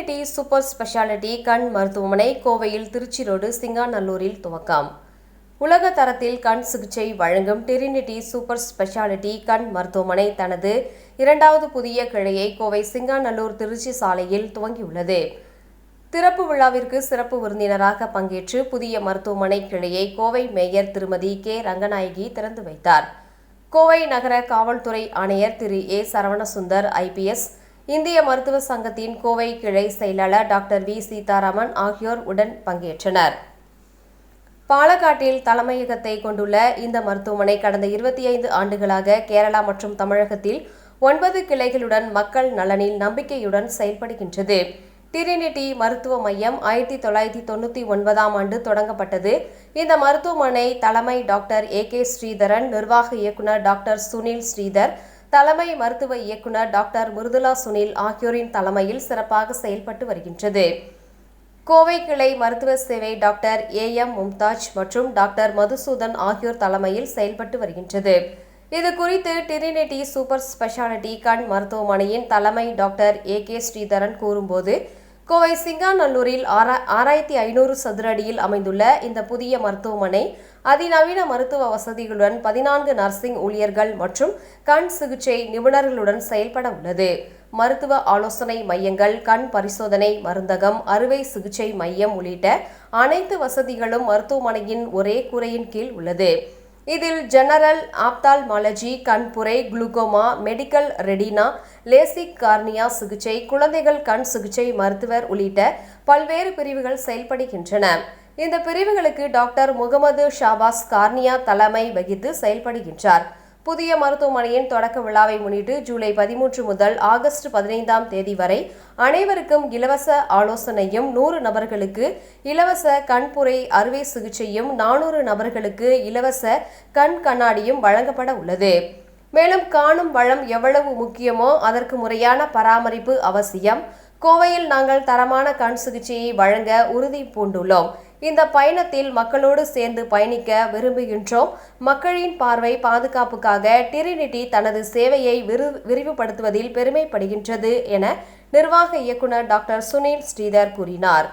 Super speciality கண் மருத்துவமனை கோவையில் திருச்சி ரோடு சிங்காநல்லூரில் துவக்கம். உலக தரத்தில் கண் சிகிச்சை வழங்கும் டிரினிட்டி சூப்பர் ஸ்பெஷாலிட்டி கண் மருத்துவமனை தனது இரண்டாவது புதிய கிளையை கோவை சிங்காநல்லூர் திருச்சி சாலையில் துவங்கியுள்ளது. திறப்பு விழாவிற்கு சிறப்பு விருந்தினராக பங்கேற்று புதிய மருத்துவமனை கிளையை கோவை மேயர் திருமதி கே. ரங்கநாயகி திறந்து வைத்தார். கோவை நகர காவல்துறை ஆணையர் திரு. ஏ. சரவணசுந்தர் ஐபிஎஸ் இந்திய மருத்துவ சங்கத்தின் கோவை கிளை செயலாளர் டாக்டர் வி சீதாராமன் ஆகியோர் உடன் பங்கேற்றனர். பாலக்காட்டில் தலைமையகத்தை கொண்டுள்ள இந்த மருத்துவமனை கடந்த இருபத்தி ஐந்து ஆண்டுகளாக கேரளா மற்றும் தமிழகத்தில் ஒன்பது கிளைகளுடன் மக்கள் நலனில் நம்பிக்கையுடன் செயல்படுகின்றது. டிரினிட்டி மருத்துவ மையம் ஆயிரத்தி தொள்ளாயிரத்தி தொண்ணூற்றி ஒன்பதாம் ஆண்டு தொடங்கப்பட்டது. இந்த மருத்துவமனை தலைமை டாக்டர் ஏ கே ஸ்ரீதரன் நிர்வாக இயக்குனர் டாக்டர் சுனில் ஸ்ரீதர் தலைமை மருத்துவ இயக்குனர் டாக்டர் மிருதுலா சுனில் ஆகியோரின் தலைமையில் சிறப்பாக செயல்பட்டு வருகின்றது. கோவை கிளை மருத்துவ சேவை டாக்டர் ஏ எம் மும்தாஜ் மற்றும் டாக்டர் மதுசூதன் ஆகியோர் தலைமையில் செயல்பட்டு வருகின்றது. இது குறித்து டிரினிட்டி சூப்பர் ஸ்பெஷாலிட்டி கண் மருத்துவமனையின் தலைமை டாக்டர் ஏ கே ஸ்ரீதரன் கூறும்போது கோவை சிங்காநல்லூரில் ஆறா ஆறாயிரத்தி ஐநூறு சதுர அடியில் அமைந்துள்ள இந்த புதிய மருத்துவமனை அதிநவீன மருத்துவ வசதிகளுடன் பதினான்கு நர்சிங் ஊழியர்கள் மற்றும் கண் சிகிச்சை நிபுணர்களுடன் செயல்பட உள்ளது. மருத்துவ ஆலோசனை மையங்கள் கண் பரிசோதனை மருந்தகம் அறுவை சிகிச்சை மையம் உள்ளிட்ட அனைத்து வசதிகளும் மருத்துவமனையின் ஒரே கூரையின் கீழ் உள்ளது. இதில் ஜெனரல் ஆப்தால்மாலஜி கண்புரை glaucoma medical retina LASIK cornea சிகிச்சை குழந்தைகள் கண் சிகிச்சை மருத்துவர் உள்ளிட்ட பல்வேறு பிரிவுகள் செயல்படுகின்றன. இந்த பிரிவுகளுக்கு டாக்டர் முகமது ஷாபாஸ் கார்னியா தலைமை வகித்து செயல்படுகின்றார். புதிய மருத்துவமனையின் தொடக்க விழாவை முன்னிட்டு ஜூலை பதிமூன்று முதல் ஆகஸ்ட் பதினைந்தாம் தேதி வரை அனைவருக்கும் இலவச ஆலோசனையும் நூறு நபர்களுக்கு இலவச கண்புரை அறுவை சிகிச்சையும் நானூறு நபர்களுக்கு இலவச கண் கண்ணாடியும் வழங்கப்பட உள்ளது. மேலும் காணும் வளம் எவ்வளவு முக்கியமோ அதற்கு முறையான பராமரிப்பு அவசியம். கோவையில் நாங்கள் தரமான கண் சிகிச்சையை வழங்க உறுதி பூண்டுள்ளோம். இந்த பயணத்தில் மக்களோடு சேர்ந்து பயணிக்க விரும்புகின்றோம். மக்களின் பார்வை பாதுகாப்புக்காக டிரினிட்டி தனது சேவையை விரு விரிவுபடுத்துவதில் பெருமைப்படுகின்றது என நிர்வாக இயக்குனர் டாக்டர் சுனில் ஸ்ரீதர் கூறினார்.